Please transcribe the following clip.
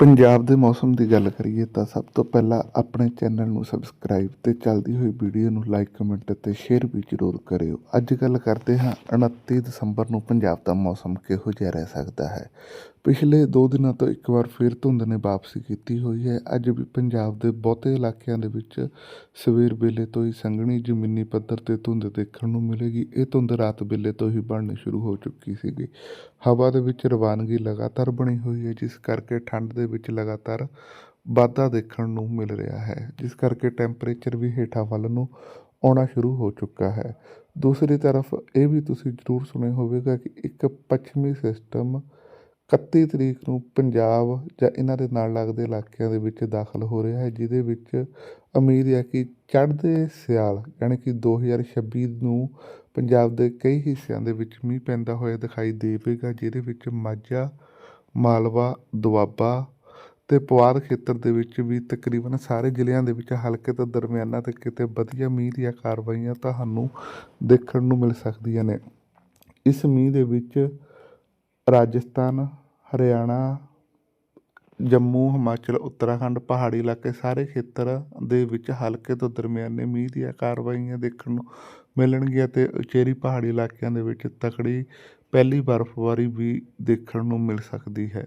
ਪੰਜਾਬ ਦੇ ਮੌਸਮ ਦੀ ਗੱਲ ਕਰੀਏ ਤਾਂ ਸਭ ਤੋਂ ਪਹਿਲਾਂ ਆਪਣੇ ਚੈਨਲ ਨੂੰ ਸਬਸਕ੍ਰਾਈਬ ਤੇ ਚੱਲਦੀ ਹੋਈ ਵੀਡੀਓ ਨੂੰ ਲਾਈਕ ਕਮੈਂਟ ਅਤੇ ਸ਼ੇਅਰ ਵੀ ਜ਼ਰੂਰ ਕਰਿਓ। ਅੱਜ ਗੱਲ ਕਰਦੇ ਹਾਂ 29 ਦਸੰਬਰ ਨੂੰ ਪੰਜਾਬ ਦਾ ਮੌਸਮ ਕਿਹੋ ਜਿਹਾ ਰਹਿ ਸਕਦਾ ਹੈ। ਪਿਛਲੇ 2 ਦਿਨਾਂ ਤੋਂ ਇੱਕ ਵਾਰ ਫਿਰ ਧੁੰਦ ਨੇ ਵਾਪਸੀ ਕੀਤੀ ਹੋਈ ਹੈ। ਅੱਜ ਵੀ ਪੰਜਾਬ ਦੇ ਬਹੁਤੇ ਇਲਾਕਿਆਂ ਦੇ ਵਿੱਚ ਸਵੇਰ ਵੇਲੇ ਤੋਂ ਹੀ ਸੰਘਣੀ ਜ਼ਮੀਨੀ ਪੱਧਰ ਤੇ ਧੁੰਦ ਦੇਖਣ ਨੂੰ ਮਿਲੇਗੀ। ਇਹ ਧੁੰਦ ਰਾਤ ਵੇਲੇ ਤੋਂ ਹੀ ਬਣਨੀ ਸ਼ੁਰੂ ਹੋ ਚੁੱਕੀ ਸੀਗੀ। ਹਵਾ ਦੇ ਵਿੱਚ ਰਵਾਨਗੀ ਲਗਾਤਾਰ ਬਣੀ ਹੋਈ ਹੈ, ਜਿਸ ਕਰਕੇ ਠੰਡ ਦੇ ਵਿੱਚ ਲਗਾਤਾਰ ਵਾਧਾ ਦੇਖਣ ਨੂੰ ਮਿਲ ਰਿਹਾ ਹੈ, ਜਿਸ ਕਰਕੇ ਟੈਂਪਰੇਚਰ ਵੀ ਹੇਠਾਂ ਵੱਲ ਨੂੰ ਆਉਣਾ ਸ਼ੁਰੂ ਹੋ ਚੁੱਕਾ ਹੈ। ਦੂਸਰੀ ਤਰਫ ਇਹ ਵੀ ਤੁਸੀਂ ਜ਼ਰੂਰ ਸੁਣਿਆ ਹੋਵੇਗਾ ਕਿ ਇੱਕ ਪੱਛਮੀ ਸਿਸਟਮ 31 ਤਰੀਕ ਨੂੰ ਪੰਜਾਬ ਜਾਂ ਇਹਨਾਂ ਦੇ ਨਾਲ ਲੱਗਦੇ ਇਲਾਕਿਆਂ ਦੇ ਵਿੱਚ ਦਾਖਲ ਹੋ ਰਿਹਾ ਹੈ, ਜਿਹਦੇ ਵਿੱਚ ਉਮੀਦ ਹੈ ਕਿ ਚੜ੍ਹਦੇ ਸਿਆਲ ਯਾਨੀ ਕਿ 2026 ਨੂੰ ਪੰਜਾਬ ਦੇ ਕਈ ਹਿੱਸਿਆਂ ਦੇ ਵਿੱਚ ਮੀਂਹ ਪੈਂਦਾ ਹੋਇਆ ਦਿਖਾਈ ਦੇਵੇਗਾ, ਜਿਹਦੇ ਵਿੱਚ ਮਾਝਾ, ਮਾਲਵਾ, ਦੁਆਬਾ ਅਤੇ ਪੁਆਧ ਖੇਤਰ ਦੇ ਵਿੱਚ ਵੀ ਤਕਰੀਬਨ ਸਾਰੇ ਜ਼ਿਲ੍ਹਿਆਂ ਦੇ ਵਿੱਚ ਹਲਕੇ ਤੋਂ ਦਰਮਿਆਨਾ ਤੇ ਕਿਤੇ ਵਧੀਆ ਮੀਂਹ ਦੀਆਂ ਕਾਰਵਾਈਆਂ ਤੁਹਾਨੂੰ ਦੇਖਣ ਨੂੰ ਮਿਲ ਸਕਦੀਆਂ ਨੇ। ਇਸ ਮੀਂਹ ਦੇ ਵਿੱਚ ਰਾਜਸਥਾਨ, ਹਰਿਆਣਾ, ਜੰਮੂ, ਹਿਮਾਚਲ, ਉੱਤਰਾਖੰਡ, ਪਹਾੜੀ ਇਲਾਕੇ ਸਾਰੇ ਖੇਤਰ ਦੇ ਵਿੱਚ ਹਲਕੇ ਤੋਂ ਦਰਮਿਆਨੇ ਮੀਂਹ ਦੀਆਂ ਕਾਰਵਾਈਆਂ ਦੇਖਣ ਨੂੰ ਮਿਲਣਗੀਆਂ ਤੇ ਉਚੇਰੀ ਪਹਾੜੀ ਇਲਾਕਿਆਂ ਦੇ ਵਿੱਚ ਤਕੜੀ ਪਹਿਲੀ ਬਰਫ਼ਬਾਰੀ ਵੀ ਦੇਖਣ ਨੂੰ ਮਿਲ ਸਕਦੀ ਹੈ।